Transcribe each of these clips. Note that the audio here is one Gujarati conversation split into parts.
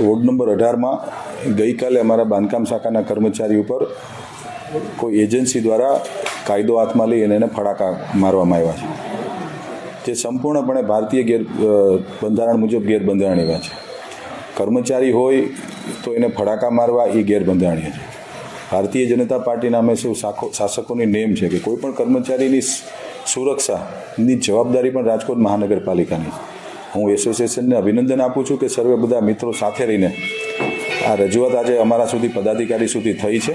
વોર્ડ નંબર અઢારમાં ગઈકાલે અમારા બાંધકામ શાખાના કર્મચારી ઉપર કોઈ એજન્સી દ્વારા કાયદો હાથમાં લઈ અને એને ફડાકા મારવામાં આવ્યા છે. જે સંપૂર્ણપણે ભારતીય ગેર બંધારણ મુજબ ગેરબંધારણ એવા છે. કર્મચારી હોય તો એને ફડાકા મારવા એ ગેરબંધારણીય છે. ભારતીય જનતા પાર્ટીના અમે સૌ શાસકોની નેમ છે કે કોઈપણ કર્મચારીની સુરક્ષાની જવાબદારી પણ રાજકોટ મહાનગરપાલિકાની છે. હું એસોસિએશનને અભિનંદન આપું છું કે સર્વે બધા મિત્રો સાથે રહીને આ રજૂઆત આજે અમારા સુધી પદાધિકારી સુધી થઈ છે.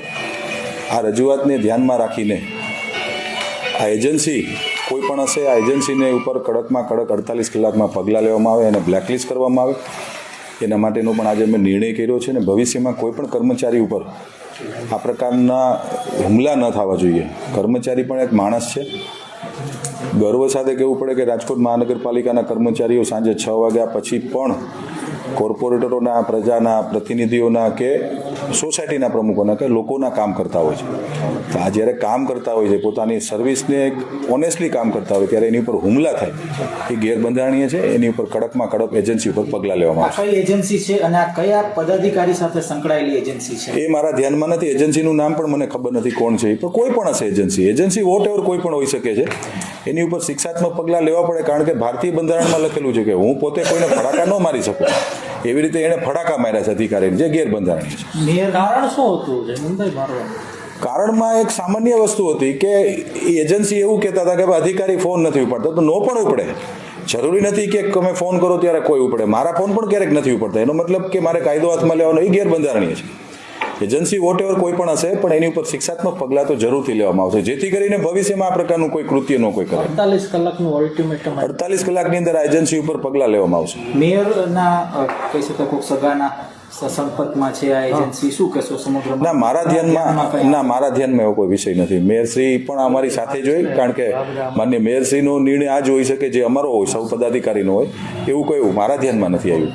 આ રજૂઆતને ધ્યાનમાં રાખીને આ એજન્સી કોઈ પણ હશે, આ એજન્સીને ઉપર કડકમાં કડક અડતાલીસ કલાકમાં પગલાં લેવામાં આવે અને બ્લેકલિસ્ટ કરવામાં આવે. એના માટેનો પણ આજે મેં નિર્ણય કર્યો છે અને ભવિષ્યમાં કોઈ પણ કર્મચારી ઉપર આ પ્રકારના હુમલા ન થવા જોઈએ. કર્મચારી પણ એક માણસ છે. ગર્વ સાથે કહેવું પડે કે રાજકોટ મહાનગરપાલિકાના કર્મચારીઓ સાંજે છ વાગ્યા પછી પણ કોર્પોરેટરોના પ્રજાના પ્રતિનિધિઓના કે સોસાયટીના પ્રમુખોના કે લોકોના કામ કરતા હોય છે. તો આ જ્યારે કામ કરતા હોય છે પોતાની સર્વિસને એક ઓનેસ્ટલી કામ કરતા હોય ત્યારે એની ઉપર હુમલા થાય. એ ગેરબંધારણીય છે એની ઉપર કડકમાં કડક એજન્સી ઉપર પગલાં લેવામાં આવે કઈ એજન્સી છે અને આ કયા પદાધિકારી સાથે સંકળાયેલી એજન્સી છે? એ મારા ધ્યાનમાં નથી એજન્સીનું નામ પણ મને ખબર નથી કોણ છે એ પણ કોઈ પણ હશે એજન્સી એજન્સી વોટ એવર કોઈ પણ હોઈ શકે છે. એની ઉપર શિક્ષાત્મક પગલાં લેવા પડે કારણ કે ભારતીય બંધારણમાં લખેલું છે કે હું પોતે કોઈને ફડાકા ન મારી શકું. એવી રીતે એણે ફડાકા માર્યા છે અધિકારીને જે ગેરબંધારણીય છે. કારણ શું હતું કારણમાં એક સામાન્ય વસ્તુ હતી કે એજન્સી એવું કહેતા હતા કે અધિકારી ફોન નથી ઉપાડતો. તો નો પણ ઉપડે. જરૂરી નથી કે તમે ફોન કરો ત્યારે કોઈ ઉપડે. મારા ફોન પણ ક્યારેક નથી ઉપડતા. એનો મતલબ કે મારે કાયદો હાથમાં લેવાનો એ ગેરબંધારણીય છે. એજન્સી વોટ એવર કોઈ પણ હશે પણ એની ઉપર શિક્ષાત્મક પગલાં તો જરૂરથી લેવામાં આવશે. જેથી કરીને ભવિષ્યમાં આ પ્રકારનું કોઈ કૃત્ય ન કોઈ કરે. અડતાલીસ કલાકનું અલ્ટિમેટમ અડતાલીસ કલાકની અંદર આ એજન્સી ઉપર પગલાં લેવામાં આવશે. મેયરના કહી શકાય કોઈ સગાના સંપર્કમાં છે આ એજન્સી શું કહેશો સમગ્ર ના મારા ધ્યાનમાં ના મારા ધ્યાનમાં એવો કોઈ વિષય નથી. મેયરશ્રી પણ અમારી સાથે જ હોય કારણ કે માન્ય મેયરશ્રીનો નિર્ણય આ જ હોઈ શકે જે અમારો હોય સૌ પદાધિકારીનો હોય એવું કોઈ મારા ધ્યાનમાં નથી આવ્યું.